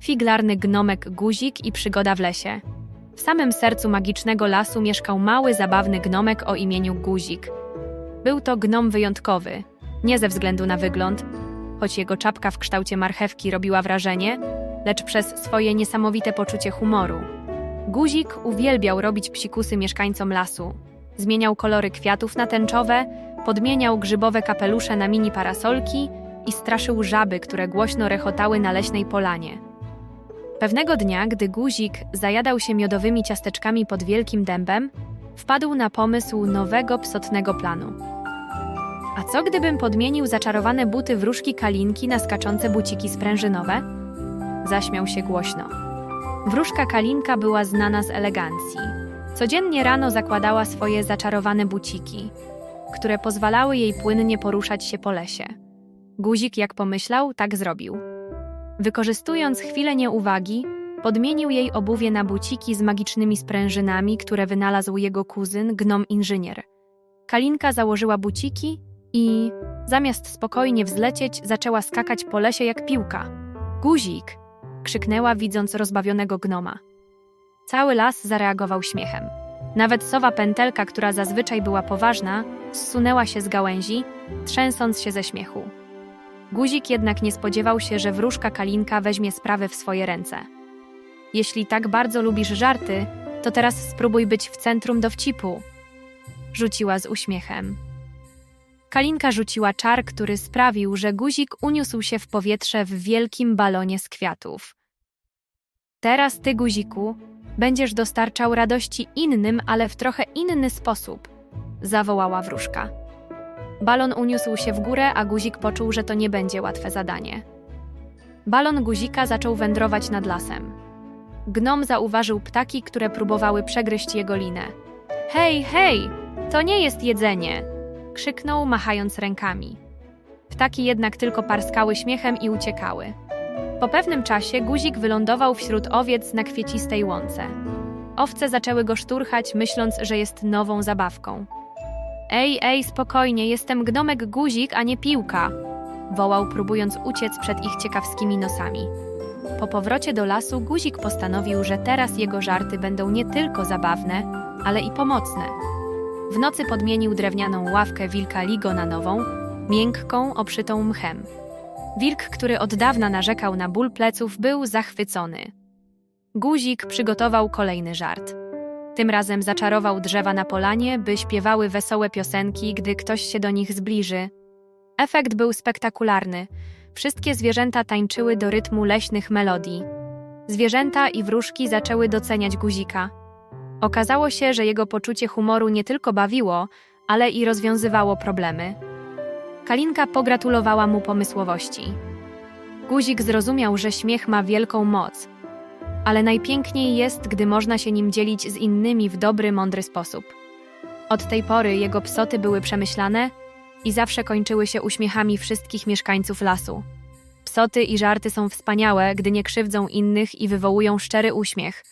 figlarny gnomek Guzik i przygoda w lesie. W samym sercu magicznego lasu mieszkał mały, zabawny gnomek o imieniu Guzik. Był to gnom wyjątkowy, nie ze względu na wygląd, choć jego czapka w kształcie marchewki robiła wrażenie, lecz przez swoje niesamowite poczucie humoru. Guzik uwielbiał robić psikusy mieszkańcom lasu. Zmieniał kolory kwiatów na tęczowe, podmieniał grzybowe kapelusze na mini parasolki i straszył żaby, które głośno rechotały na leśnej polanie. Pewnego dnia, gdy guzik zajadał się miodowymi ciasteczkami pod wielkim dębem, wpadł na pomysł nowego psotnego planu. A co gdybym podmienił zaczarowane buty wróżki Kalinki na skaczące buciki sprężynowe? Zaśmiał się głośno. Wróżka Kalinka była znana z elegancji. Codziennie rano zakładała swoje zaczarowane buciki, które pozwalały jej płynnie poruszać się po lesie. Guzik, jak pomyślał, tak zrobił. Wykorzystując chwilę nieuwagi, podmienił jej obuwie na buciki z magicznymi sprężynami, które wynalazł jego kuzyn, gnom inżynier. Kalinka założyła buciki i, zamiast spokojnie wzlecieć, zaczęła skakać po lesie jak piłka. Guzik! krzyknęła, widząc rozbawionego gnoma. Cały las zareagował śmiechem. Nawet sowa pętelka, która zazwyczaj była poważna, zsunęła się z gałęzi, trzęsąc się ze śmiechu. Guzik jednak nie spodziewał się, że wróżka Kalinka weźmie sprawy w swoje ręce. Jeśli tak bardzo lubisz żarty, to teraz spróbuj być w centrum dowcipu. Rzuciła z uśmiechem. Kalinka rzuciła czar, który sprawił, że guzik uniósł się w powietrze w wielkim balonie z kwiatów. Teraz ty, guziku, będziesz dostarczał radości innym, ale w trochę inny sposób, zawołała wróżka. Balon uniósł się w górę, a guzik poczuł, że to nie będzie łatwe zadanie. Balon guzika zaczął wędrować nad lasem. Gnom zauważył ptaki, które próbowały przegryźć jego linę. Hej, hej, to nie jest jedzenie! krzyknął, machając rękami. Ptaki jednak tylko parskały śmiechem i uciekały. Po pewnym czasie guzik wylądował wśród owiec na kwiecistej łące. Owce zaczęły go szturchać, myśląc, że jest nową zabawką. Ej, ej, spokojnie, jestem gnomek guzik, a nie piłka! wołał, próbując uciec przed ich ciekawskimi nosami. Po powrocie do lasu guzik postanowił, że teraz jego żarty będą nie tylko zabawne, ale i pomocne. W nocy podmienił drewnianą ławkę wilka Ligo na nową, miękką, obszytą mchem. Wilk, który od dawna narzekał na ból pleców, był zachwycony. Guzik przygotował kolejny żart. Tym razem zaczarował drzewa na polanie, by śpiewały wesołe piosenki, gdy ktoś się do nich zbliży. Efekt był spektakularny. Wszystkie zwierzęta tańczyły do rytmu leśnych melodii. Zwierzęta i wróżki zaczęły doceniać guzika. Okazało się, że jego poczucie humoru nie tylko bawiło, ale i rozwiązywało problemy. Kalinka pogratulowała mu pomysłowości. Guzik zrozumiał, że śmiech ma wielką moc, ale najpiękniej jest, gdy można się nim dzielić z innymi w dobry, mądry sposób. Od tej pory jego psoty były przemyślane i zawsze kończyły się uśmiechami wszystkich mieszkańców lasu. Psoty i żarty są wspaniałe, gdy nie krzywdzą innych i wywołują szczery uśmiech –